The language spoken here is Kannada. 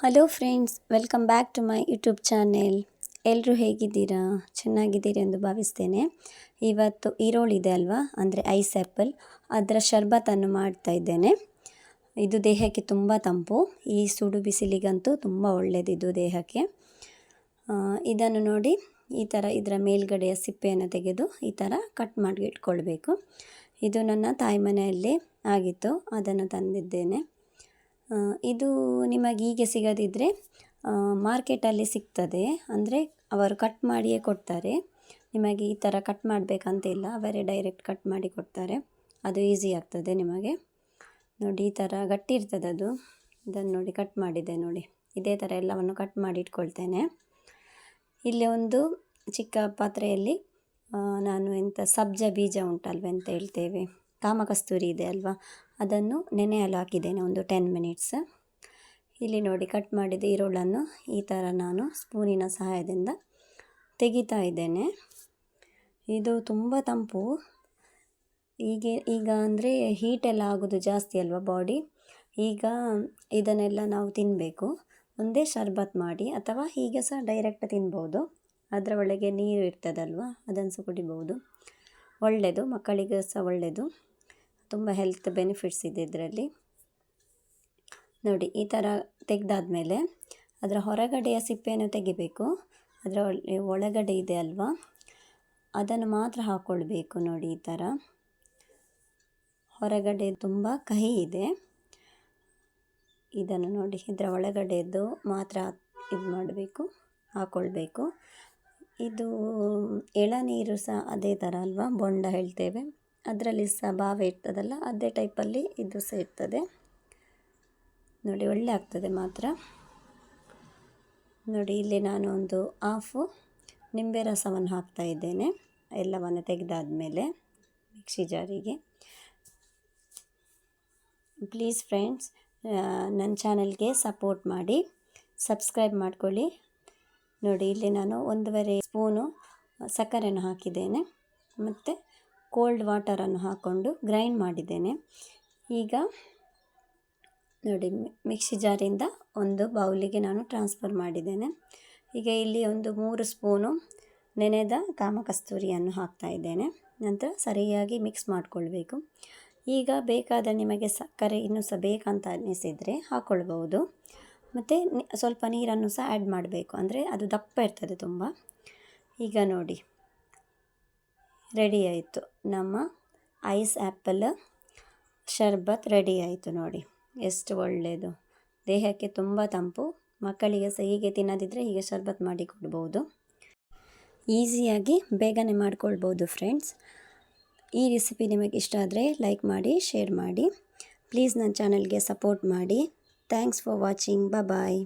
Hello friends welcome back to my YouTube channel ಎಲ್ಲರೂ ಹೇಗಿದ್ದೀರಾ? ಚೆನ್ನಾಗಿದ್ದೀರಿ ಎಂದು ಭಾವಿಸ್ತೇನೆ. ಇವತ್ತು ಈರೋಳಿದೆ ಅಲ್ವಾ? ಅಂದರೆ ಐಸ್ ಆ್ಯಪಲ್ ಅದರ ಶರ್ಬತ್ತನ್ನು ಮಾಡ್ತಾ ಇದ್ದೇನೆ. ಇದು ದೇಹಕ್ಕೆ ತುಂಬ ತಂಪು. ಈ ಸುಡು ಬಿಸಿಲಿಗಂತೂ ತುಂಬ ಒಳ್ಳೆಯದಿದು ದೇಹಕ್ಕೆ. ಇದನ್ನು ನೋಡಿ ಈ ಥರ ಇದರ ಮೇಲ್ಗಡೆಯ ಸಿಪ್ಪೆಯನ್ನು ತೆಗೆದು ಈ ಥರ ಕಟ್ ಮಾಡಿ ಇಟ್ಕೊಳ್ಬೇಕು. ಇದು ನನ್ನ ತಾಯಿ ಮನೆಯಲ್ಲಿ ಆಗಿತ್ತು. ಅದನ್ನು ತಂದಿದ್ದೇನೆ. ಇದು ನಿಮಗೆ ಹೀಗೆ ಸಿಗದಿದ್ದರೆ ಮಾರ್ಕೆಟಲ್ಲಿ ಸಿಗ್ತದೆ. ಅಂದರೆ ಅವರು ಕಟ್ ಮಾಡಿಯೇ ಕೊಡ್ತಾರೆ. ನಿಮಗೆ ಈ ಥರ ಕಟ್ ಮಾಡಬೇಕಂತ ಇಲ್ಲ ಅವರೇ ಡೈರೆಕ್ಟ್ ಕಟ್ ಮಾಡಿ ಕೊಡ್ತಾರೆ. ಅದು ಈಸಿ ಆಗ್ತದೆ ನಿಮಗೆ. ನೋಡಿ, ಈ ಥರ ಗಟ್ಟಿ ಇರ್ತದೆ ಅದು. ಇದನ್ನು ನೋಡಿ, ಕಟ್ ಮಾಡಿದೆ ನೋಡಿ. ಇದೇ ಥರ ಎಲ್ಲವನ್ನು ಕಟ್ ಮಾಡಿ ಇಟ್ಕೊಳ್ತೇನೆ. ಇಲ್ಲಿ ಒಂದು ಚಿಕ್ಕ ಪಾತ್ರೆಯಲ್ಲಿ ನಾನು ಎಂಥ ಸಬ್ಜ ಬೀಜ ಉಂಟಲ್ವ ಅಂತ ಹೇಳ್ತೇವೆ. ಕಾಮಕಸ್ತೂರಿ ಇದೆ ಅಲ್ವಾ? ಅದನ್ನು ನೆನೆಯಲು ಹಾಕಿದ್ದೇನೆ ಒಂದು ಟೆನ್ ಮಿನಿಟ್ಸ್ ಇಲ್ಲಿ ನೋಡಿ ಕಟ್ ಮಾಡಿದ ಈರುಳ್ಳನ್ನು ಈ ಥರ ನಾನು ಸ್ಪೂನಿನ ಸಹಾಯದಿಂದ ತೆಗಿತಾ ಇದ್ದೇನೆ. ಇದು ತುಂಬ ತಂಪು. ಈಗ ಈಗ ಅಂದರೆ ಹೀಟೆಲ್ಲ ಆಗೋದು ಜಾಸ್ತಿ ಅಲ್ವಾ ಬಾಡಿ ಈಗ ಇದನ್ನೆಲ್ಲ ನಾವು ತಿನ್ನಬೇಕು ಒಂದೇ ಶರ್ಬತ್ ಮಾಡಿ ಅಥವಾ ಹೀಗೆ ಸಹ ಡೈರೆಕ್ಟ್ ತಿನ್ಬೋದು. ಅದರ ಒಳಗೆ ನೀರು ಇರ್ತದಲ್ವ ಅದನ್ನು ಸಹ ಕುಡಿಬೋದು. ಒಳ್ಳೆಯದು ಮಕ್ಕಳಿಗೆ ಸಹ ಒಳ್ಳೆಯದು ತುಂಬ ಹೆಲ್ತ್ ಬೆನಿಫಿಟ್ಸ್ ಇದೆ ಇದರಲ್ಲಿ. ನೋಡಿ, ಈ ಥರ ತೆಗೆದಾದ್ಮೇಲೆ ಅದರ ಹೊರಗಡೆಯ ಸಿಪ್ಪೆಯನ್ನು ತೆಗಿಬೇಕು. ಅದರ ಒಳಗಡೆ ಇದೆ ಅಲ್ವಾ? ಅದನ್ನು ಮಾತ್ರ ಹಾಕ್ಕೊಳ್ಬೇಕು ನೋಡಿ ಈ ಥರ. ಹೊರಗಡೆ ತುಂಬ ಕಹಿ ಇದೆ. ಇದನ್ನು ನೋಡಿ, ಇದರ ಒಳಗಡೆದು ಮಾತ್ರ ಇದು ಮಾಡಬೇಕು ಹಾಕ್ಕೊಳ್ಬೇಕು ಇದು ಎಳನೀರು ಸಹ ಅದೇ ಥರ ಅಲ್ವಾ? ಬೊಂಡ ಹೇಳ್ತೇವೆ. ಅದರಲ್ಲಿ ಸಹ ಬಾವೆ ಇರ್ತದಲ್ಲ, ಅದೇ ಟೈಪಲ್ಲಿ ಇದು ಸಹ ಇರ್ತದೆ. ನೋಡಿ, ಒಳ್ಳೆ ಆಗ್ತದೆ ಮಾತ್ರ. ನೋಡಿ, ಇಲ್ಲಿ ನಾನು ಒಂದು ಹಾಫು ನಿಂಬೆ ರಸವನ್ನು ಹಾಕ್ತಾ ಇದ್ದೇನೆ, ಎಲ್ಲವನ್ನು ತೆಗೆದಾದ್ಮೇಲೆ ಮಿಕ್ಸಿ ಜಾರಿಗೆ. ಪ್ಲೀಸ್ ಫ್ರೆಂಡ್ಸ್ ನನ್ನ ಚಾನಲ್ಗೆ ಸಪೋರ್ಟ್ ಮಾಡಿ, ಸಬ್ಸ್ಕ್ರೈಬ್ ಮಾಡ್ಕೊಳ್ಳಿ. ನೋಡಿ, ಇಲ್ಲಿ ನಾನು ಒಂದೂವರೆ ಸ್ಪೂನು ಸಕ್ಕರೆಯನ್ನು ಹಾಕಿದ್ದೇನೆ. ಮತ್ತು ಕೋಲ್ಡ್ ವಾಟರನ್ನು ಹಾಕ್ಕೊಂಡು ಗ್ರೈಂಡ್ ಮಾಡಿದ್ದೇನೆ. ಈಗ ನೋಡಿ, ಮಿಕ್ಸಿ ಜಾರಿಂದ ಒಂದು ಬೌಲಿಗೆ ನಾನು ಟ್ರಾನ್ಸ್ಫರ್ ಮಾಡಿದ್ದೇನೆ. ಈಗ ಇಲ್ಲಿ ಒಂದು ಮೂರು ಸ್ಪೂನು ನೆನೆದ ಕಾಮಕಸ್ತೂರಿಯನ್ನು ಹಾಕ್ತಾ ಇದ್ದೇನೆ. ನಂತರ ಸರಿಯಾಗಿ ಮಿಕ್ಸ್ ಮಾಡಿಕೊಳ್ಬೇಕು. ಈಗ ಬೇಕಾದ ನಿಮಗೆ ಸಕ್ಕರೆ ಇನ್ನೂ ಸಹ ಬೇಕಂತ ಅನ್ನಿಸಿದರೆ ಹಾಕ್ಕೊಳ್ಬೋದು ಮತ್ತು ಸ್ವಲ್ಪ ನೀರನ್ನು ಸಹ ಆ್ಯಡ್ ಮಾಡಬೇಕು. ಅಂದರೆ ಅದು ದಪ್ಪ ಇರ್ತದೆ ತುಂಬ. ಈಗ ನೋಡಿ. ರೆಡಿ ಆಯಿತು. ನಮ್ಮ ಐಸ್ ಆ್ಯಪಲ್ ಶರ್ಬತ್ ರೆಡಿ ಆಯಿತು ನೋಡಿ. ಎಷ್ಟು ಒಳ್ಳೆಯದು ದೇಹಕ್ಕೆ ತುಂಬ ತಂಪು. ಮಕ್ಕಳಿಗೆ ಸಹ ಹೀಗೆ ತಿನ್ನದಿದ್ದರೆ ಹೀಗೆ ಶರ್ಬತ್ ಮಾಡಿ ಕೊಡ್ಬೋದು. ಈಸಿಯಾಗಿ ಬೇಗನೆ ಮಾಡ್ಕೊಳ್ಬೋದು ಫ್ರೆಂಡ್ಸ್. ಈ ರೆಸಿಪಿ ನಿಮಗೆ ಇಷ್ಟ ಆದರೆ ಲೈಕ್ ಮಾಡಿ, ಶೇರ್ ಮಾಡಿ. ಪ್ಲೀಸ್ ನನ್ನ ಚಾನಲ್ಗೆ ಸಪೋರ್ಟ್ ಮಾಡಿ. Thanks for watching. ಬಾಯ್